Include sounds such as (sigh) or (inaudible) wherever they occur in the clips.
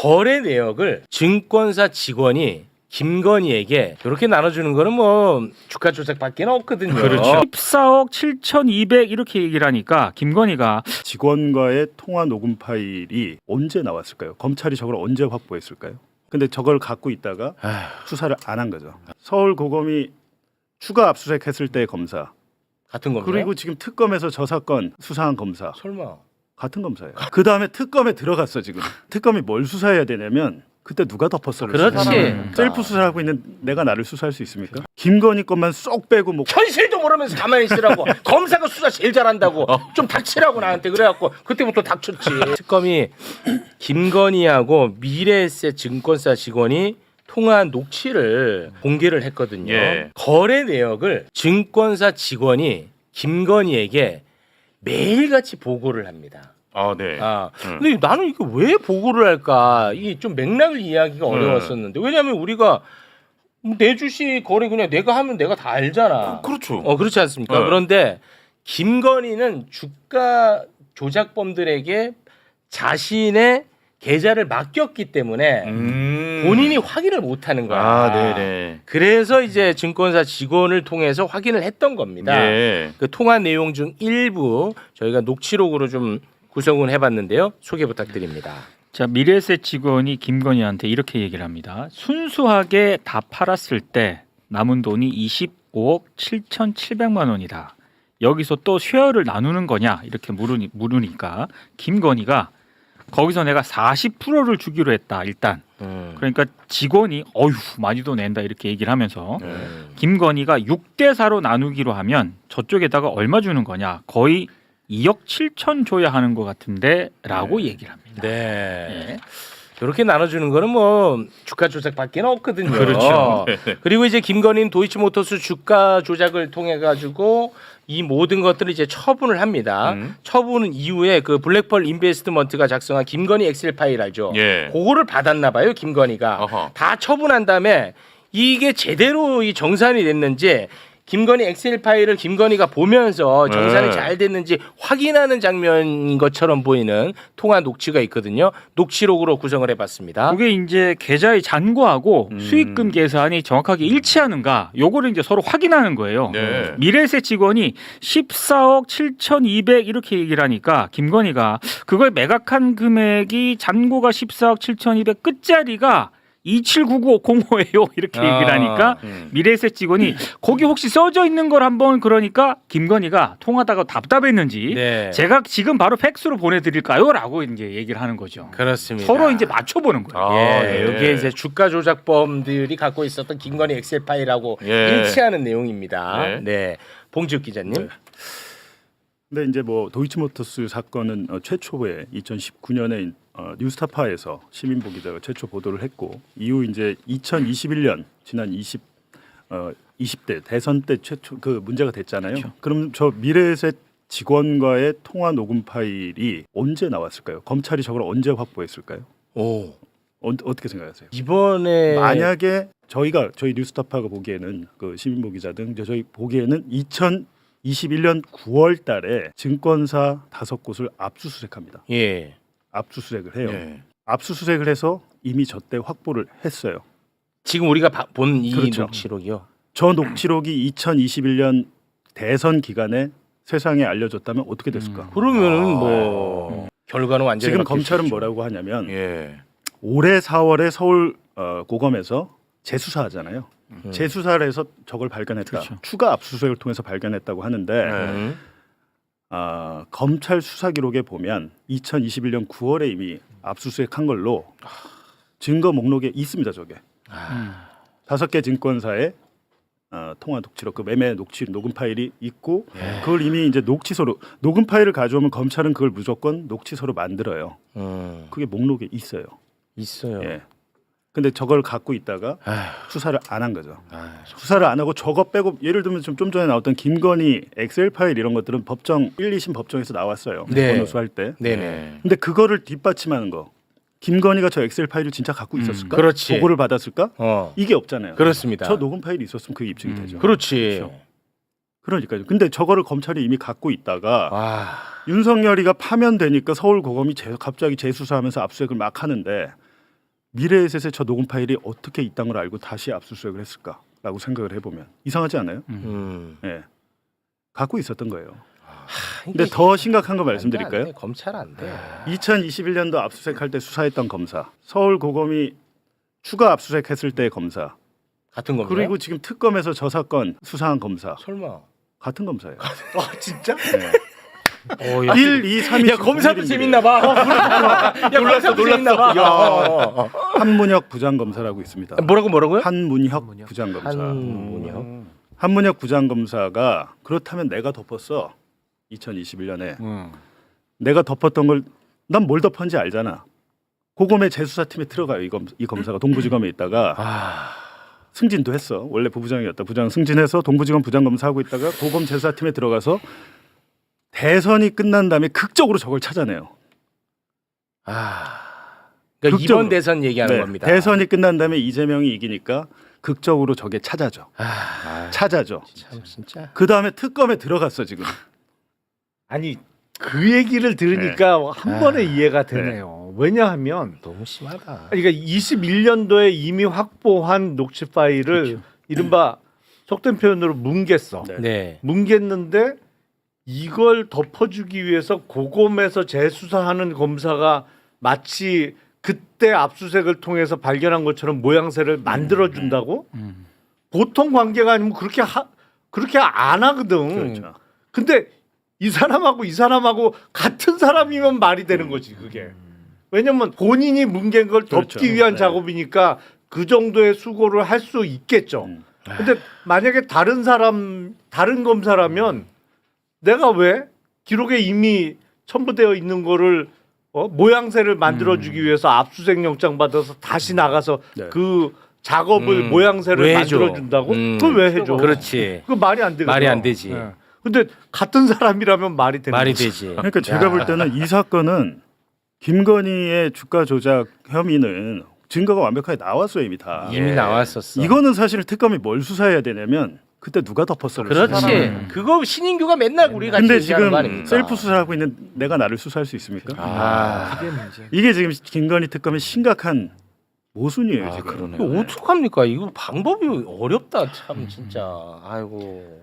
거래 내역을 증권사 직원이 김건희에게 이렇게 나눠주는 거는 뭐 주가 조작밖에 없거든요. 그렇죠. 14억 7,200 이렇게 얘기를 하니까 김건희가 직원과의 통화 녹음 파일이 언제 나왔을까요? 검찰이 저걸 언제 확보했을까요? 근데 저걸 갖고 있다가 수사를 안 한 거죠. 서울 고검이 추가 압수수색했을 때 검사 같은 겁니다. 그리고 지금 특검에서 저 사건 수사한 검사 설마 같은 검사예요. 그 다음에 특검에 들어갔어 지금. 특검이 뭘 수사해야 되냐면 그때 누가 덮었어를 그렇지. 수사하는 셀프 수사하고 있는 내가 나를 수사할 수 있습니까? 김건희 것만 쏙 빼고 뭐 현실도 모르면서 가만히 있으라고 (laughs) 검사가 수사 제일 잘한다고 좀 닥치라고 나한테 그래갖고 그때부터 닥쳤지 특검이 김건희하고 미래에셋 증권사 직원이 통화한 녹취를 공개를 했거든요 예. 거래 내역을 증권사 직원이 김건희에게 매일같이 보고를 합니다 아, 네. 아, 음. 근데 나는 이게 왜 보고를 할까? 이 좀 맥락을 이해하기가 어려웠었는데 왜냐하면 우리가 내 주식 거래 그냥 내가 하면 내가 다 알잖아. 그렇죠. 어 그렇지 않습니까? 네. 그런데 김건희는 주가 조작범들에게 자신의 계좌를 맡겼기 때문에 음. 본인이 확인을 못 하는 거야. 아, 네, 네. 그래서 이제 증권사 직원을 통해서 확인을 했던 겁니다. 예. 그 통화 내용 중 일부 저희가 녹취록으로 좀 구성을 해봤는데요. 소개 부탁드립니다. 자 미래에셋 직원이 김건희한테 이렇게 얘기를 합니다. 순수하게 다 팔았을 때 남은 돈이 25억 7,700만 원이다. 여기서 또 쉐어를 나누는 거냐 이렇게 물으니, 물으니까 김건희가 거기서 내가 40%를 주기로 했다 일단 음. 그러니까 직원이 어휴 많이도 낸다 이렇게 얘기를 하면서 네. 김건희가 6대 4로 나누기로 하면 저쪽에다가 얼마 주는 거냐 거의 2억 7천 줘야 하는 것 같은데라고 얘기를 합니다. 네. 예. 이렇게 나눠주는 거는 뭐 주가 조작밖에 없거든요. 그렇죠. 그리고 이제 김건희는 도이치모터스 주가 조작을 통해 가지고 이 모든 것들을 이제 처분을 합니다. 음. 처분 이후에 그 블랙펄 인베스트먼트가 작성한 김건희 엑셀 파일 알죠? 예. 그거를 받았나 봐요, 김건희가. 어허. 다 처분한 다음에 이게 제대로 이 정산이 됐는지 김건희 엑셀 파일을 김건희가 보면서 정산이 네. 잘 됐는지 확인하는 장면인 것처럼 보이는 통화 녹취가 있거든요. 녹취록으로 구성을 해봤습니다. 그게 이제 계좌의 잔고하고 음. 수익금 계산이 정확하게 일치하는가 요거를 이제 서로 확인하는 거예요. 네. 미래에셋 직원이 14억 7,200 이렇게 얘기를 하니까 김건희가 그걸 매각한 금액이 잔고가 14억 7,200 끝자리가 2799005예요 (laughs) 이렇게 아. 얘기를 하니까 음. 미래에셋 직원이 거기 혹시 써져 있는 걸 한번 그러니까 김건희가 통하다가 답답했는지 네. 제가 지금 바로 팩스로 보내드릴까요?라고 이제 얘기를 하는 거죠. 그렇습니다. 서로 이제 맞춰보는 거예요. 아, 예, 네. 여기에 이제 주가 조작범들이 갖고 있었던 김건희 엑셀 파일하고 예. 일치하는 내용입니다. 네, 네. 봉지욱 기자님. 네. 근데 이제 뭐 도이치모터스 사건은 어, 최초에 2019년에 어, 뉴스타파에서 시민보 기자가 최초 보도를 했고 이후 이제 2021년 지난 20 어, 20대 대선 때 최초 그 문제가 됐잖아요. 그럼저 미래에셋 직원과의 통화 녹음 파일이 언제 나왔을까요? 검찰이 저걸 언제 확보했을까요? 오 어, 어떻게 생각하세요? 이번에 만약에 저희가 저희 뉴스타파가 보기에는 그 시민보 기자 등 저희 보기에는 2021년 9월 달에 증권사 다섯 곳을 압수수색합니다. 예 압수수색을 해요. 예. 압수수색을 해서 이미 저때 확보를 했어요. 지금 우리가 본 이 그렇죠. 녹취록이요. 저 녹취록이 2021년 대선 기간에 세상에 알려졌다면 어떻게 됐을까? 음. 그러면은 아. 뭐 결과는 완전히 지금 바뀔 검찰은 수 있죠. 뭐라고 하냐면 예. 올해 4월에 서울 어, 고검에서 재수사하잖아요. 음. 재수사를 해서 저걸 발견했다. 그렇죠. 추가 압수수색을 통해서 발견했다고 하는데 네. 음. 아, 검찰 수사 기록에 보면 2021년 9월에 이미 압수수색한 걸로 증거 목록에 있습니다. 저게 아, 다섯 개 증권사의 어, 통화 녹취록 그 매매 녹취 녹음 파일이 있고 예. 그걸 이미 이제 녹취서로 녹음 파일을 가져오면 검찰은 그걸 무조건 녹취서로 만들어요. 음, 그게 목록에 있어요. 있어요. 예. 근데 저걸 갖고 있다가 아휴, 수사를 안 한 거죠. 아휴. 수사를 안 하고 저거 빼고 예를 들면 좀, 좀 전에 나왔던 김건희 엑셀 파일 이런 것들은 법정 1, 2심 법정에서 나왔어요. 네. 변호수 할 때. 네네. 예. 근데 그거를 뒷받침하는 거. 김건희가 저 엑셀 파일을 진짜 갖고 음, 있었을까? 그렇지. 보고를 받았을까? 어, 이게 없잖아요. 그렇습니다. 저 녹음 파일이 있었으면 그게 입증이 음, 되죠. 그렇지. 그렇죠. 그러니까요. 근데 저거를 검찰이 이미 갖고 있다가 와, 윤석열이가 파면되니까 서울고검이 재- 갑자기 재수사하면서 압수수색을 막 하는데 미래에셋의 저 녹음 파일이 어떻게 이 땅을 알고 다시 압수수색을 했을까라고 생각을 해보면 이상하지 않아요? 음. 예, 갖고 있었던 거예요. 하, 근데 이게 더 심각한 거 안 돼, 말씀드릴까요? 안 돼. 검찰 안 돼. 2021년도 압수수색할 때 수사했던 검사, 서울 고검이 추가 압수수색했을 때의 검사, 같은 겁니다. 그리고 지금 특검에서 저 사건 수사한 검사 설마. 같은 검사예요. (laughs) 아 진짜? 네. 어, 야, 1, 2, 3이 야 검사도 재밌나 봐. 야 놀랐어 놀랐어. 봐. 어, 어, 어. 한문혁 부장검사라고 있습니다. 뭐라고 뭐라고요? 한문혁 한문혁. 부장검사. 한문혁. 한문혁 부장검사가 그렇다면 내가 덮었어. 2021년에 음. 내가 덮었던 걸 난 뭘 덮었는지 알잖아. 고검의 재수사팀에 들어가요. 이, 검, 이 검사가 동부지검에 있다가 아. 승진도 했어. 원래 부부장이었다. 부장 승진해서 동부지검 부장검사 하고 있다가 고검 재수사팀에 들어가서 대선이 끝난 다음에 극적으로 저걸 찾아내요. 아. 그러니까 극적으로. 이번 대선 얘기하는 네, 겁니다. 대선이 끝난 다음에 이재명이 이기니까 극적으로 저게 찾아져. 아, 찾아져. 참 진짜. 그 다음에 특검에 들어갔어 지금. 아니 그 얘기를 들으니까 한 아. 번에 이해가 되네요. 왜냐하면 너무 심하다. 그러니까 21년도에 이미 확보한 녹취 파일을 이른바 속된 표현으로 뭉갰어. 네. 네. 뭉갰는데 이걸 덮어주기 위해서 고검에서 재수사하는 검사가 마치 그때 압수색을 통해서 발견한 것처럼 모양새를 만들어 준다고? 음. 보통 관계가 아니면 그렇게 하 그렇게 안 하거든. 그렇죠. 근데 이 사람하고 이 사람하고 같은 사람이면 말이 되는 거지 그게. 왜냐면 본인이 뭉갠 걸 덮기 그렇죠. 위한 네. 작업이니까 그 정도의 수고를 할 수 있겠죠. 음. 근데 만약에 다른 사람 다른 검사라면 내가 왜 기록에 이미 첨부되어 있는 거를 어? 모양새를 만들어 주기 위해서 압수수색 영장 받아서 다시 나가서 네. 그 작업을 음, 모양새를 왜 해줘? 만들어 준다고? 음, 그걸 왜 해줘? 그렇지. 그 말이 안 되거든. 말이 안 되지. 근데 같은 사람이라면 말이 되는 말이 거지. 되지. 그러니까 제가 볼 때는 이 사건은 김건희의 주가 조작 혐의는 증거가 완벽하게 나왔어요 이미 다. 이미 나왔었어. 이거는 사실 특검이 뭘 수사해야 되냐면 그때 누가 덮었어. 그렇지. 음. 그거 신인규가 맨날 우리 같이 근데 얘기하는 지금 거 아닙니까? 셀프 수사하고 있는 내가 나를 수사할 수 있습니까? 아, 그게 문제. 이게 지금 김건희 특검의 심각한 모순이에요 아, 지금. 이거 어떡합니까? 이거 방법이 어렵다 참 진짜. 아이고.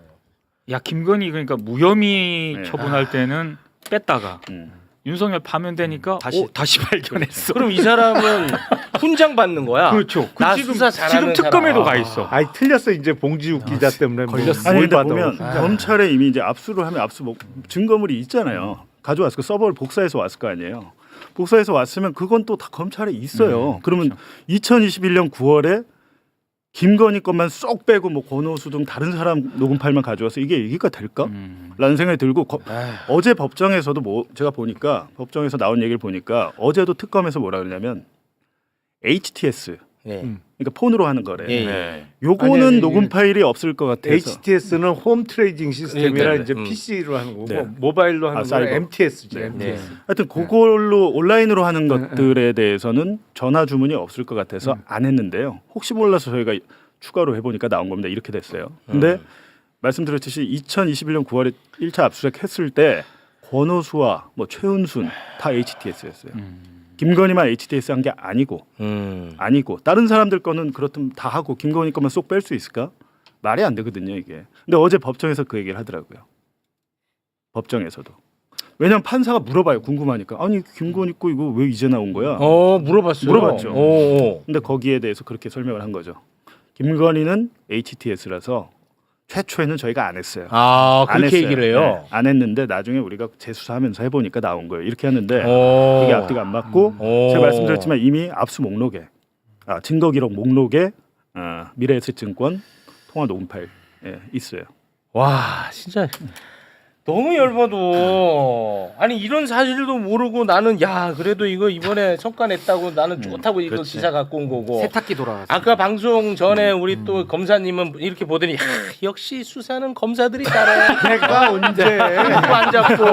야 김건희 그러니까 무혐의 네. 처분할 때는 뺐다가 음. 윤석열 파면되니까 다시. 오, 다시 발견했어. 그럼 이 사람은 (laughs) 훈장 받는 거야. 그렇죠. 그 나 지금 수사 잘하는 지금 특검에도 사람. 가 있어. 아이 틀렸어 이제 봉지욱 기자 때문에 뭐 걸렸어. 아니 뭘 근데 받아. 보면 아. 검찰에 이미 이제 압수를 하면 압수 뭐 증거물이 있잖아요. 가져왔을 거 서버를 복사해서 왔을 거 아니에요. 복사해서 왔으면 그건 또 다 검찰에 있어요. 그러면 2021년 9월에 김건희 것만 쏙 빼고 뭐 권오수 등 다른 사람 녹음 파일만 가져와서 이게 얘기가 될까? 음. 라는 생각이 들고 거- 아휴. 어제 법정에서도 뭐 제가 보니까 법정에서 나온 얘기를 보니까 어제도 특검에서 뭐라 그러냐면 HTS 네. 음. 그러니까 폰으로 하는 거래. 예, 예. 네. 요거는 아니, 아니, 녹음 이게 파일이 없을 것 같아서 HTS는 홈 트레이딩 시스템이라 네, 네, 이제 음. PC로 하는 거고 네. 모바일로 하는 아, 건 사이버. MTS지. 네. MTS. 하여튼 그걸로 온라인으로 하는 네, 것들에 대해서는 전화 주문이 없을 것 같아서 음. 안 했는데요. 혹시 몰라서 저희가 추가로 해보니까 나온 겁니다. 이렇게 됐어요. 근데 음. 말씀드렸듯이 2021년 9월에 1차 압수수색 했을 때 권오수와 뭐 최은순 다 HTS였어요. 음. 김건희만 HTS 한 게 아니고 음. 아니고 다른 사람들 거는 그렇다면 다 하고 김건희 것만 쏙 뺄 수 있을까? 말이 안 되거든요 이게. 근데 어제 법정에서 그 얘기를 하더라고요. 법정에서도. 왜냐면 판사가 물어봐요 궁금하니까 아니 김건희 거 이거 왜 이제 나온 거야? 어 물어봤어요. 물어봤죠. 오, 오. 근데 거기에 대해서 그렇게 설명을 한 거죠. 김건희는 HTS라서 최초에는 저희가 안 했어요. 아 안 그렇게 했어요. 얘기를 해요. 네, 안 했는데 나중에 우리가 재수사하면서 해보니까 나온 거예요. 이렇게 했는데 오. 이게 앞뒤가 안 맞고 오. 제가 말씀드렸지만 이미 압수 목록에 아, 증거 기록 목록에 어, 미래에셋증권 통화 녹음 파일 예, 있어요. 와 진짜 너무 열받아. 아니 이런 사실도 모르고 나는 야 그래도 이거 이번에 성과 냈다고 나는 좋다고 이거 그렇지. 기사 갖고 온 거고. 세탁기 돌아갔어. 아까 방송 전에 우리 또 검사님은 이렇게 보더니 야, 역시 수사는 검사들이 잘해. (laughs) 내가 언제? 누구 안 잡고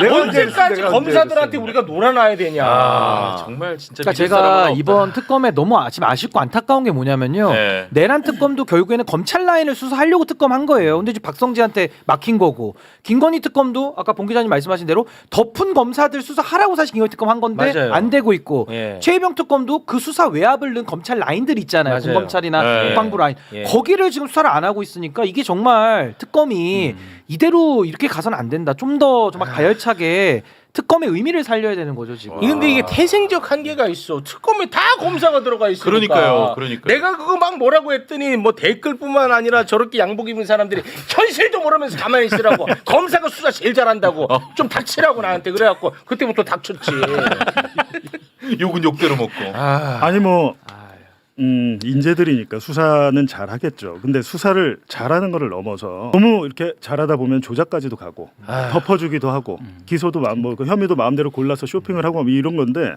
내가 언제 언제까지 했어, 검사들한테 언제 우리가 놀아놔야 되냐. 아, 정말 진짜 그러니까 제가 이번 특검에 너무 아- 지금 아쉽고 안타까운 게 뭐냐면요. 네. 내란 특검도 결국에는 검찰 라인을 수사하려고 특검한 거예요. 근데 지금 박성재한테 막힌 거고 김 김건희 특검도 아까 봉 기자님 말씀하신 대로 덮은 검사들 수사하라고 사실 김건희 특검 한 건데 맞아요. 안 되고 있고 예. 최희병 특검도 그 수사 외압을 넣은 검찰 라인들 있잖아요. 맞아요. 공검찰이나 네. 국방부 라인. 예. 거기를 지금 수사를 안 하고 있으니까 이게 정말 특검이 음. 이대로 이렇게 가서는 안 된다. 좀 더 정말 가열차게 특검의 의미를 살려야 되는 거죠 지금. 이 근데 이게 태생적 한계가 있어. 특검에 다 검사가 들어가 있으니까. 그러니까요, 그러니까요. 내가 그거 막 뭐라고 했더니 뭐 댓글뿐만 아니라 저렇게 양복 입은 사람들이 현실도 모르면서 가만히 있으라고. (laughs) 검사가 수사 제일 잘한다고. 좀 닥치라고 나한테 그래갖고 그때부터 닥쳤지. (laughs) 욕은 욕대로 먹고. 아, 아니 뭐 음, 인재들이니까 수사는 잘 하겠죠. 근데 수사를 잘하는 거를 넘어서 너무 이렇게 잘하다 보면 조작까지도 가고 아. 덮어주기도 하고 기소도 마음 뭐그 혐의도 마음대로 골라서 쇼핑을 하고 뭐 이런 건데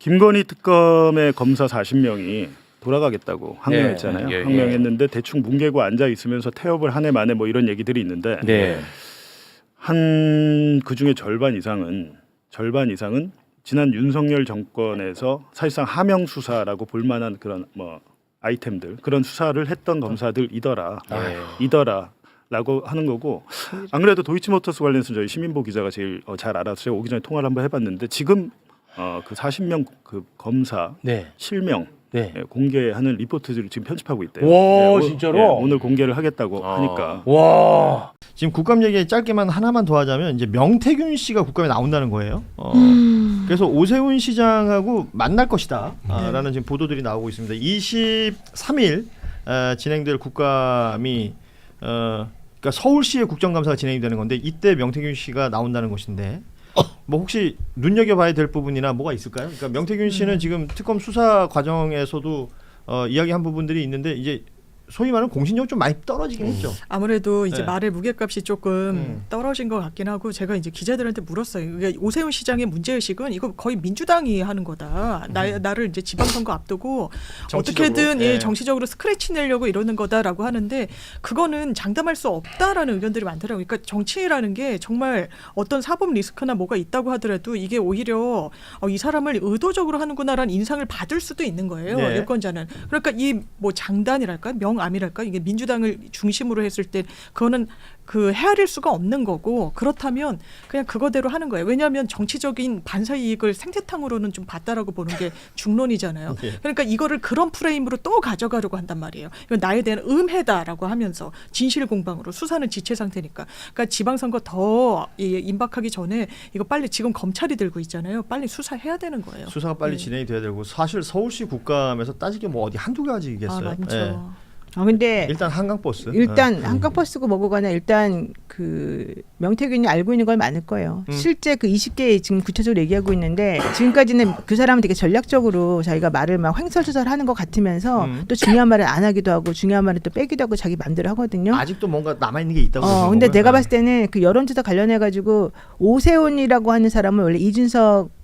김건희 특검의 검사 40명이 돌아가겠다고 항명했잖아요. 예, 예, 예. 항명했는데 대충 뭉개고 앉아 있으면서 태업을 한 해 만에 뭐 이런 얘기들이 있는데 네. 한 그 중에 절반 이상은 절반 이상은 지난 윤석열 정권에서 사실상 하명 수사라고 볼 만한 그런 뭐 아이템들 그런 수사를 했던 검사들이더라 네. 이더라 라고 하는 거고 안 그래도 도이치모터스 관련해서 저희 시민보 기자가 제일 어, 잘 알아서 제가 오기 전에 통화를 한번 해봤는데 지금 어, 그 40명 그 검사 네. 실명 네. 예, 공개하는 리포트들을 지금 편집하고 있대요. 와, 예, 오- 진짜로? 예, 오늘 공개를 하겠다고 아. 하니까 와. 지금 국감 얘기 짧게만 하나만 더 하자면 이제 명태균 씨가 국감에 나온다는 거예요. 어, 그래서 오세훈 시장하고 만날 것이다라는 지금 보도들이 나오고 있습니다. 23일 어, 진행될 국감이 어, 그러니까 서울시의 국정감사가 진행이 되는 건데 이때 명태균 씨가 나온다는 것인데 뭐 혹시 눈여겨봐야 될 부분이나 뭐가 있을까요? 그러니까 명태균 씨는 지금 특검 수사 과정에서도 어, 이야기한 부분들이 있는데 이제 소위 말하는 공신력 좀 많이 떨어지긴 했죠. 아무래도 이제 네. 말의 무게값이 조금 음. 떨어진 것 같긴 하고 제가 이제 기자들한테 물었어요. 그러니까 오세훈 시장의 문제 의식은 이거 거의 민주당이 하는 거다. 나, 나를 이제 지방선거 앞두고 음. 정치적으로. 어떻게든 예. 예, 정치적으로 스크래치 내려고 이러는 거다라고 하는데 그거는 장담할 수 없다라는 의견들이 많더라고요. 그러니까 정치라는 게 정말 어떤 사법 리스크나 뭐가 있다고 하더라도 이게 오히려 어, 이 사람을 의도적으로 하는구나라는 인상을 받을 수도 있는 거예요. 네. 유권자는. 그러니까 이 뭐 장단이랄까 명 암이랄까 이게 민주당을 중심으로 했을 때 그거는 그 헤아릴 수가 없는 거고 그렇다면 그냥 그거대로 하는 거예요. 왜냐하면 정치적인 반사 이익을 생태탕으로는 좀 봤다라고 보는 게 (laughs) 중론이잖아요. 예. 그러니까 이거를 그런 프레임으로 또 가져가려고 한단 말이에요. 이건 나에 대한 음해다라고 하면서 진실 공방으로 수사는 지체 상태니까. 그러니까 지방선거 더 이- 임박하기 전에 이거 빨리 지금 검찰이 들고 있잖아요. 빨리 수사해야 되는 거예요. 수사가 빨리 네. 진행이 돼야 되고 사실 서울시 국감에서 따지게 뭐 어디 한두 가지겠어요. 아 많죠. 예. 어, 근데 일단 한강 버스. 일단 예. 한강 버스고 뭐고거나 일단 그 명태균이 알고 있는 걸 많을 거예요. 음. 실제 그 20개 지금 구체적으로 얘기하고 있는데 지금까지는 그 사람은 되게 전략적으로 자기가 말을 막 횡설수설 하는 것 같으면서 음. 또 중요한 말을 안 하기도 하고 중요한 말을 또 빼기도 하고 자기 맘대로 하거든요. 아직도 뭔가 남아 있는 게 있다고. 어, 근데 건가요? 내가 예. 봤을 때는 그 여론조사 관련해 가지고 오세훈이라고 하는 사람을 원래 이준석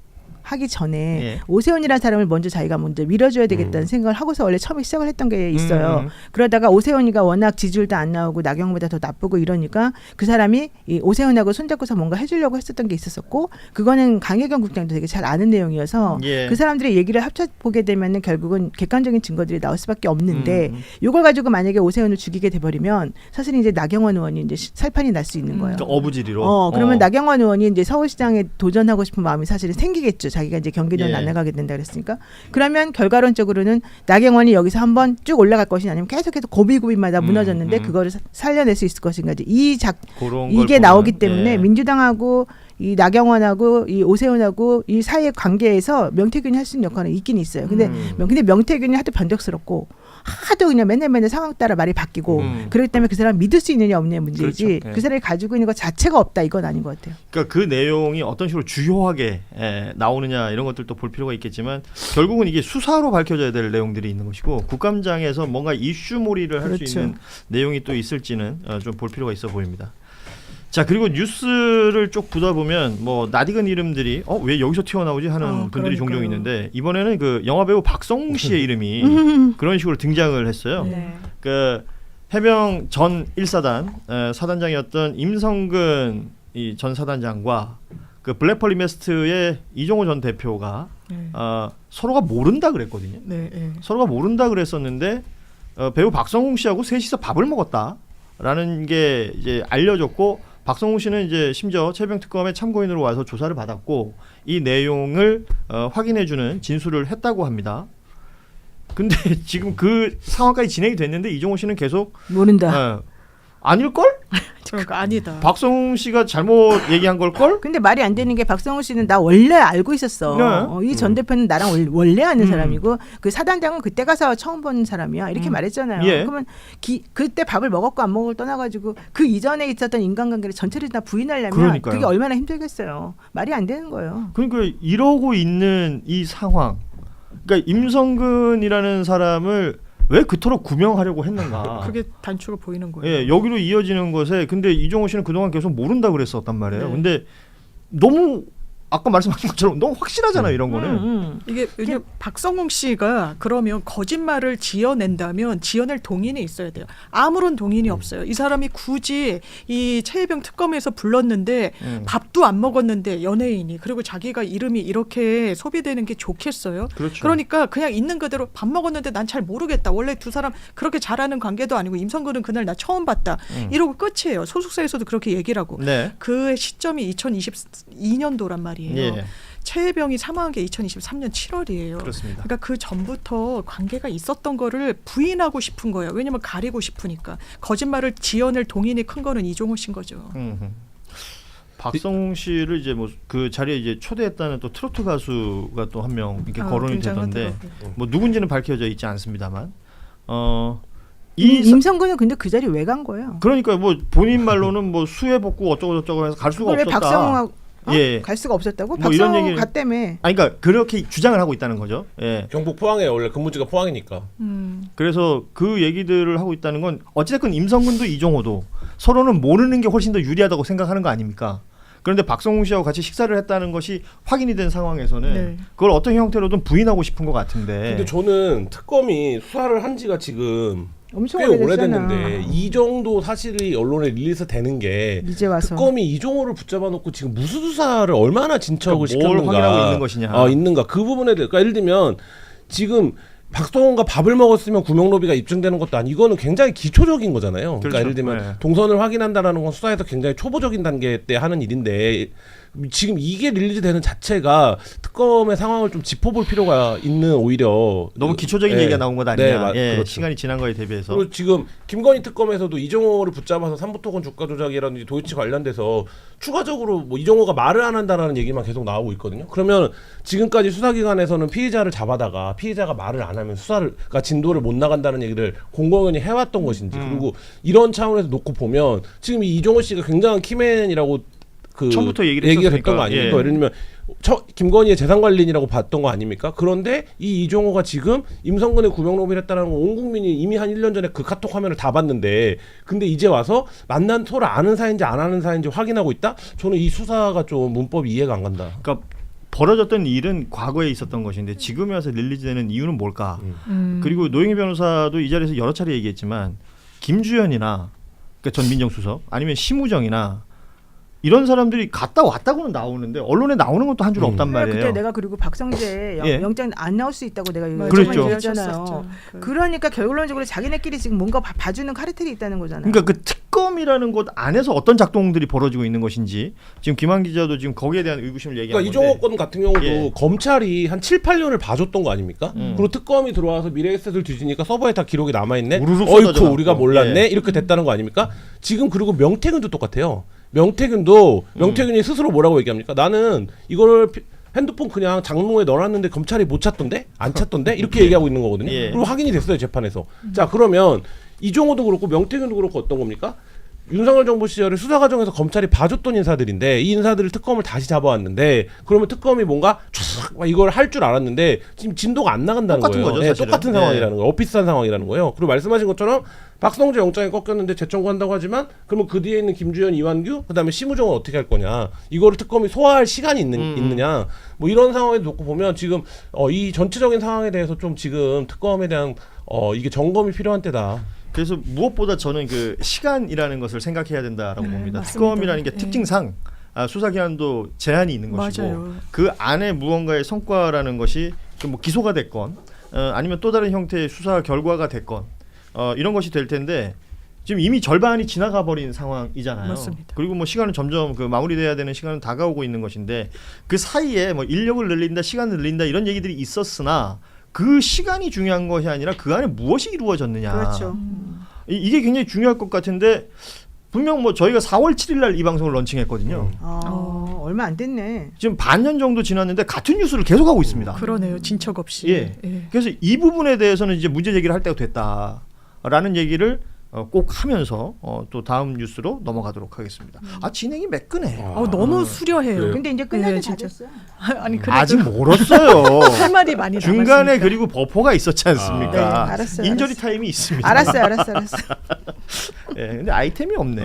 하기 전에 예. 오세훈이라는 사람을 먼저 자기가 먼저 밀어줘야 되겠다는 생각을 하고서 원래 처음에 시작을 했던 게 있어요. 음. 그러다가 오세훈이가 워낙 지지율도 안 나오고 나경보다 더 나쁘고 이러니까 그 사람이 이 오세훈하고 손잡고서 뭔가 해주려고 했었던 게 있었었고 그거는 강혜경 국장도 되게 잘 아는 내용이어서 예. 그 사람들의 얘기를 합쳐 보게 되면은 결국은 객관적인 증거들이 나올 수밖에 없는데 음. 이걸 가지고 만약에 오세훈을 죽이게 돼버리면 사실 이제 나경원 의원이 이제 시- 살판이 날 수 있는 거예요. 그러니까 어부지리로. 어, 그러면 어. 나경원 의원이 이제 서울시장에 도전하고 싶은 마음이 사실은 생기겠죠. 자기가 이제 경기도는 예. 안 나가게 된다 그랬으니까. 그러면 결과론적으로는 나경원이 여기서 한번 쭉 올라갈 것이냐 아니면 계속해서 고비고비마다 음, 무너졌는데 음. 그거를 사- 살려낼 수 있을 것인가. 이제 이 작, 그런 걸 이게 나오기 때문에 예. 민주당하고 이 나경원하고 이 오세훈하고 이 사이의 관계에서 명태균이 할 수 있는 역할은 있긴 있어요. 근데 음. 명, 근데 명태균이 하도 변덕스럽고 하도 그냥 맨날 맨날 상황 따라 말이 바뀌고 음. 그렇기 때문에 그 사람 믿을 수 있느냐 없느냐 문제이지 그렇죠. 예. 그 사람이 가지고 있는 것 자체가 없다 이건 아닌 것 같아요. 그러니까 그 내용이 어떤 식으로 주요하게 에, 나오느냐 이런 것들도 볼 필요가 있겠지만 결국은 이게 수사로 밝혀져야 될 내용들이 있는 것이고 국감장에서 뭔가 이슈몰이를 할수 그렇죠. 있는 내용이 또 있을지는 어, 좀 볼 필요가 있어 보입니다. 자 그리고 뉴스를 쭉 보다 보면 뭐 낯익은 이름들이 어 왜 여기서 튀어나오지 하는 어, 분들이 종종 그러니까요. 있는데 이번에는 그 영화 배우 박성웅 씨의 이름이 (laughs) 그런 식으로 등장을 했어요. 네. 그 해병 전 1사단 에, 사단장이었던 임성근 이 전 사단장과 그 블랙펄 리메스트의 이종호 전 대표가 네. 어, 서로가 모른다 그랬거든요. 네, 네. 서로가 모른다 그랬었는데 어, 배우 박성웅 씨하고 셋이서 밥을 먹었다라는 게 이제 알려졌고 박성웅 씨는 이제 심지어 최병 특검의 참고인으로 와서 조사를 받았고 이 내용을 어, 확인해주는 진술을 했다고 합니다. 근데 (laughs) 지금 그 상황까지 진행이 됐는데 이종호 씨는 계속 모른다. 어, 아닐 걸? (laughs) 그러니까 아니다. 박성웅 씨가 잘못 얘기한 걸 걸? 근데 말이 안 되는 게 박성호 씨는 나 원래 알고 있었어. 네. 어, 이 전 대표는 나랑 월- 원래 아는 음. 사람이고 그 사단장은 그때 가서 처음 본 사람이야. 이렇게 음. 말했잖아요. 예. 그러면 기, 그때 밥을 먹었고 안 먹을 떠나가지고 그 이전에 있었던 인간관계를 전체를 다 부인하려면 그러니까요. 그게 얼마나 힘들겠어요. 말이 안 되는 거예요. 그러니까 이러고 있는 이 상황. 그러니까 임성근이라는 사람을 왜 그토록 구명하려고 했는가? (laughs) 그게 단추가 보이는 거예요. 예, 여기로 이어지는 것에 근데 이종호 씨는 그동안 계속 모른다 그랬었단 말이에요. 네. 근데 너무 아까 말씀하신 것처럼 너무 확실하잖아요, 이런 거는. 음, 음. 이게 왜냐 박성웅 씨가 그러면 거짓말을 지어낸다면 지어낼 동인이 있어야 돼요. 아무런 동인이 없어요. 이 사람이 굳이 이 최혜병 특검에서 불렀는데 음. 밥도 안 먹었는데 연예인이 그리고 자기가 이름이 이렇게 소비되는 게 좋겠어요. 그렇죠. 그러니까 그냥 있는 그대로 밥 먹었는데 난 잘 모르겠다. 원래 두 사람 그렇게 잘하는 관계도 아니고 임성근은 그날 나 처음 봤다. 이러고 끝이에요. 소속사에서도 그렇게 얘기를 하고. 네. 그 시점이 2022년도란 말이에요. 예. 최혜병이 사망한 게 2023년 7월이에요. 그렇습니다. 그러니까 그 전부터 관계가 있었던 거를 부인하고 싶은 거예요. 왜냐면 가리고 싶으니까. 거짓말을 지어낼 동인이 큰 거는 이종호 씨인 거죠. 음흠. 박성웅 씨를 이제 뭐 그 자리에 이제 초대했다는 또 트로트 가수가 또 한 명 이렇게 아, 거론이. 되던데 뭐 누군지는 밝혀져 있지 않습니다만 어. 이 임성근은 근데 그 자리 왜 간 거예요? 그러니까 뭐 본인 말로는 뭐 수해 복구 어쩌고 저쩌고 해서 갈 수가 없었다. 박성호하고 어? 예. 갈 수가 없었다고? 뭐 이런 박성호 얘기를- 갔다며. 아니 그러니까 그렇게 주장을 하고 있다는 거죠. 예. 경북 포항에 원래 근무지가 포항이니까. 음. 그래서 그 얘기들을 하고 있다는 건 어찌됐건 임성근도 이종호도 서로는 모르는 게 훨씬 더 유리하다고 생각하는 거 아닙니까? 그런데 박성웅 씨하고 같이 식사를 했다는 것이 확인이 된 상황에서는 네. 그걸 어떤 형태로든 부인하고 싶은 것 같은데. 근데 저는 특검이 수사를 한 지가 지금 엄청 꽤. 오래됐는데 이 정도 사실이 언론에 릴리스 되는 게 이제 와서. 특검이 이종호를 붙잡아 놓고 지금 무수 수사를 얼마나 진척을 그러니까 뭘 시켰는가 확인하고 있는 것이냐. 어, 있는가 그 부분에 대해 그러니까 예를 들면 지금 박성원과 밥을 먹었으면 구명로비가 입증되는 것도 아니 이거는 굉장히 기초적인 거잖아요. 그러니까 그렇죠. 예를 들면 네. 동선을 확인한다라는 건 수사에서 굉장히 초보적인 단계 때 하는 일인데 지금 이게 릴리즈 되는 자체가 특검의 상황을 좀 짚어볼 필요가 있는 오히려 너무 기초적인 예. 얘기가 나온 것 아니냐. 네, 마- 예, 그렇죠. 시간이 지난 거에 대비해서. 그리고 지금 김건희 특검에서도 이종호를 붙잡아서 삼부토건 주가 조작이라든지 도이치 관련돼서 추가적으로 뭐 이종호가 말을 안 한다라는 얘기만 계속 나오고 있거든요. 그러면 지금까지 수사기관에서는 피의자를 잡아다가 피의자가 말을 안 하면 수사를 그러니까 진도를 못 나간다는 얘기를 공공연히 해왔던 것인지 음. 그리고 이런 차원에서 놓고 보면 지금 이 이종호 씨가 굉장한 키맨이라고 그 처음부터 얘기를 얘기가. 됐던 거 아닙니까? 예. 예를 들면 저 김건희의 재산관리인이라고 봤던 거 아닙니까? 그런데 이 이종호가 지금 임성근의 구명로비를 했다는 건 온 국민이 이미 한 1년 전에 그 카톡 화면을 다 봤는데 근데 이제 와서 만난 서로 아는 사이인지 안 아는 사이인지 확인하고 있다? 저는 이 수사가 좀 문법이 이해가 안 간다. 그러니까 벌어졌던 일은 과거에 있었던 것인데 지금에 와서 릴리즈되는 이유는 뭘까? 음. 그리고 노영희 변호사도 이 자리에서 여러 차례 얘기했지만 김주현이나 그러니까 전 민정수석 아니면 심우정이나 이런 사람들이 갔다 왔다고는 나오는데 언론에 나오는 것도 한줄 음. 없단 말이에요. 그때 내가 그리고 박성재 영, 예. 영장 안 나올 수 있다고 내가. 그랬죠. 얘기했잖아요. 그- 그러니까 결론적으로 자기네끼리 지금 뭔가 봐- 봐주는 카르텔이 있다는 거잖아요. 그러니까 그 특검이라는 곳 안에서 어떤 작동들이 벌어지고 있는 것인지 지금 김한 기자도 지금 거기에 대한 의구심을 얘기한 그러니까 건데 이종호 건 같은 경우도 예. 검찰이 한 7, 8년을 봐줬던 거 아닙니까? 음. 그리고 특검이 들어와서 미래에셋을 뒤지니까 서버에 다 기록이 남아 있네. 우르르 어이쿠 우리가. 몰랐네. 예. 이렇게 됐다는 거 아닙니까? 지금 그리고 명태균도 똑같아요. 명태균도 음. 명태균이 스스로 뭐라고 얘기합니까? 나는 이거를 피- 핸드폰 그냥 장롱에 넣어놨는데 검찰이 못 찾던데? 안 찾던데? 이렇게 얘기하고 있는 거거든요. 예. 그리고 확인이 됐어요 재판에서. 자 그러면 이종호도 그렇고 명태균도 그렇고 어떤 겁니까? 윤석열 정부 시절에 수사 과정에서 검찰이 봐줬던 인사들인데 이 인사들을 특검을 다시 잡아왔는데 그러면 특검이 뭔가 촥 막 이걸 할 줄 알았는데 지금 진도가 안 나간다는 똑같은 거예요. 거죠, 네, 사실은. 똑같은 네. 상황이라는 거예요. 엇비슷한 상황이라는 거예요. 그리고 말씀하신 것처럼 박성재 영장이 꺾였는데 재청구한다고 하지만 그러면 그 뒤에 있는 김주현, 이완규, 그다음에 심우정은 어떻게 할 거냐? 이거를 특검이 소화할 시간이 있는, 음. 있느냐? 뭐 이런 상황에 놓고 보면 지금 어, 이 전체적인 상황에 대해서 좀 지금 특검에 대한 어, 이게 점검이 필요한 때다. 그래서 무엇보다 저는 그 시간이라는 것을 생각해야 된다라고 네, 봅니다. 맞습니다. 특검이라는 게 네. 특징상 아, 수사 기한도 제한이 있는 것이고 맞아요. 그 안에 무언가의 성과라는 것이 그뭐 기소가 됐건 어, 아니면 또 다른 형태의 수사 결과가 됐건 어, 이런 것이 될 텐데 지금 이미 절반이 지나가 버린 상황이잖아요. 맞습니다. 그리고 뭐 시간은 점점 그 마무리돼야 되는 시간은 다가오고 있는 것인데 그 사이에 뭐 인력을 늘린다, 시간을 늘린다 이런 얘기들이 있었으나 그 시간이 중요한 것이 아니라 그 안에 무엇이 이루어졌느냐. 그렇죠. 이, 이게 굉장히 중요할 것 같은데 분명 뭐 저희가 4월 7일 날 이 방송을 런칭했거든요. 어, 얼마 안 됐네. 지금 반년 정도 지났는데 같은 뉴스를 계속 하고 있습니다. 그러네요. 진척 없이. 예. 그래서 이 부분에 대해서는 이제 문제 제기를 할 때가 됐다 라는 얘기를 어, 꼭 하면서 어, 또 다음 뉴스로 넘어가도록 하겠습니다. 아 진행이 매끈해. 어, 너무 수려해요. 그래요? 근데 이제 끝나기 네, 다 진짜. 됐어요. (laughs) 아니 그래도 아직 멀었어요. (laughs) 할 말이 많이 중간에 남았으니까. 그리고 버퍼가 있었지 않습니까? 네, 알았어요, 인저리 알았어요. 타임이 있습니다. 알았어요, 알았어, 알았어. (laughs) 예, 근데 아이템이 없네.